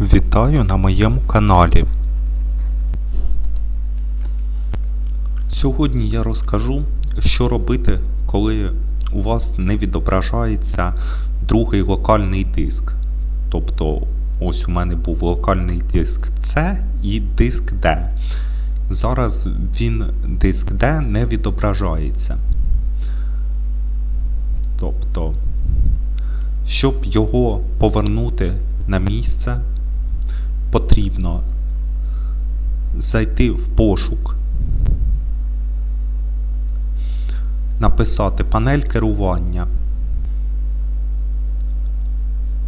Вітаю на моєму каналі. Сьогодні я розкажу, що робити, коли у вас не відображається другий локальний диск. Тобто, ось у мене був локальний диск C і диск D. Зараз він диск D не відображається. Тобто, щоб його повернути на місце, потрібно зайти в пошук, написати панель керування,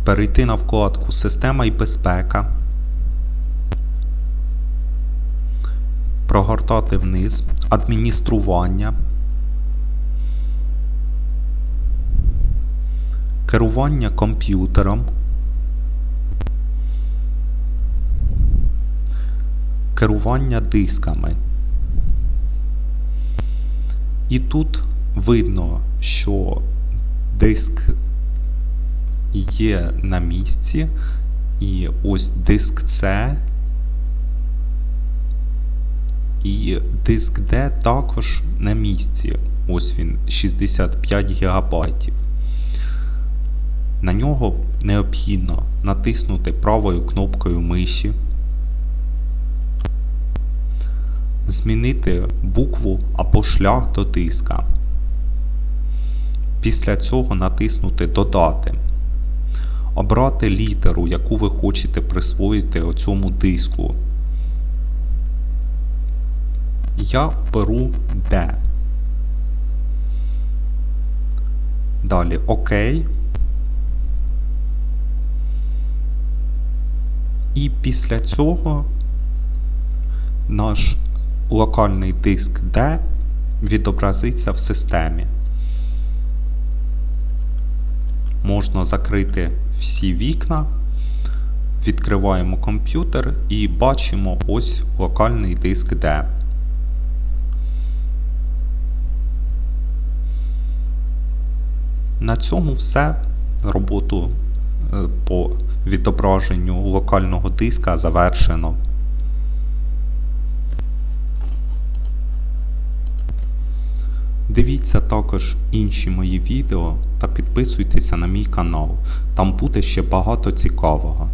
перейти на вкладку Система і безпека, прогортати вниз, адміністрування. керування комп'ютером, керування дисками. І тут видно, що диск є на місці, і ось диск C і диск D також на місці. Ось він 65 гігабайтів. На нього необхідно натиснути правою кнопкою миші, змінити букву або шлях до диска. Після цього натиснути Додати, обрати літеру, яку ви хочете присвоїти цьому диску. Я беру D. Далі ОК. І після цього наш локальний диск D відобразиться в системі. Можна закрити всі вікна, відкриваємо комп'ютер і бачимо ось локальний диск D. На цьому все. Роботу е, по відображенню локального диска завершено. Дивіться також інші мої відео та підписуйтеся на мій канал. Там буде ще багато цікавого.